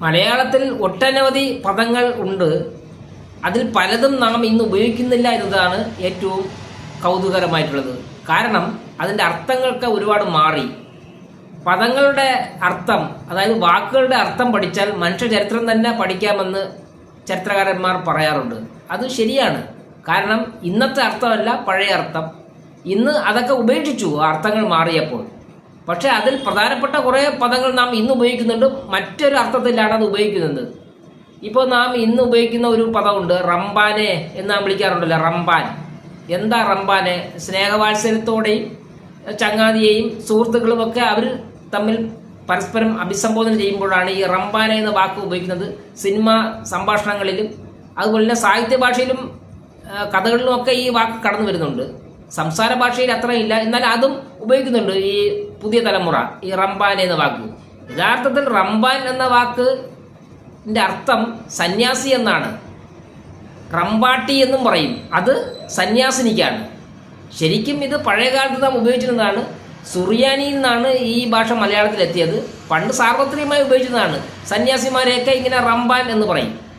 മലയാളത്തിൽ ഒട്ടനവധി പദങ്ങൾ ഉണ്ട്. അതിൽ പലതും നാം ഇന്ന് ഉപയോഗിക്കുന്നില്ല എന്നതാണ് ഏറ്റവും കൗതുകരമായിട്ടുള്ളത് കാരണം അതിന്റെ അർത്ഥങ്ങൾക്ക് ഒരുപാട് മാറി. പദങ്ങളുടെ അർത്ഥം അതായത് വാക്കുകളുടെ അർത്ഥം പഠിച്ചാൽ മനുഷ്യ ചരിത്രം തന്നെ പഠിക്കാമെന്ന് ചരിത്രകാരന്മാർ പറയാറുണ്ട്. അത് ശരിയാണ്. കാരണം ഇന്നത്തെ അർത്ഥമല്ല പഴയ അർത്ഥം. ഇന്ന് അതൊക്കെ ഉപേക്ഷിച്ചു അർത്ഥങ്ങൾ മാറിയപ്പോൾ. പക്ഷേ അതിൽ പ്രധാനപ്പെട്ട കുറേ പദങ്ങൾ നാം ഇന്ന് ഉപയോഗിക്കുന്നുണ്ട്. മറ്റൊരു അർത്ഥത്തിലാണ് അത് ഉപയോഗിക്കുന്നത്. ഇപ്പോൾ നാം ഇന്ന് ഉപയോഗിക്കുന്ന ഒരു പദമുണ്ട് റംബാനെ എന്ന് നാം വിളിക്കാറുണ്ടല്ലോ റംബാൻ. എന്താ റംബാനെ? സ്നേഹവാത്സല്യത്തോടെയും ചങ്ങാതിയെയും സുഹൃത്തുക്കളുമൊക്കെ അവർ തമ്മിൽ പരസ്പരം അഭിസംബോധന ചെയ്യുമ്പോഴാണ് ഈ റംബാനെ എന്ന വാക്ക് ഉപയോഗിക്കുന്നത്. സിനിമ സംഭാഷണങ്ങളിലും അതുപോലെ തന്നെ സാഹിത്യ ഭാഷയിലും കഥകളിലുമൊക്കെ ഈ വാക്ക് കടന്നു വരുന്നുണ്ട്. സംസാര ഭാഷയിൽ അത്രയില്ല എന്നാൽ അതും ഉപയോഗിക്കുന്നുണ്ട്. ഈ പുതിയ തലമുറ ഈ റംബാൻ എന്ന വാക്ക്. യഥാർത്ഥത്തിൽ റംബാൻ എന്ന വാക്ക് അർത്ഥം സന്യാസി എന്നാണ്. റംബാട്ടി എന്നും പറയും. അത് സന്യാസിനിക്കാണ്. ശരിക്കും ഇത് പഴയകാലത്ത് നാം ഉപയോഗിച്ചിരുന്നതാണ്. സുറിയാനിയിൽ നിന്നാണ് ഈ ഭാഷ മലയാളത്തിൽ എത്തിയത് പണ്ട് സാർവത്രികമായി ഉപയോഗിച്ചിരുന്നതാണ്. സന്യാസിമാരെയൊക്കെ ഇങ്ങനെ റംബാൻ എന്ന് പറയും.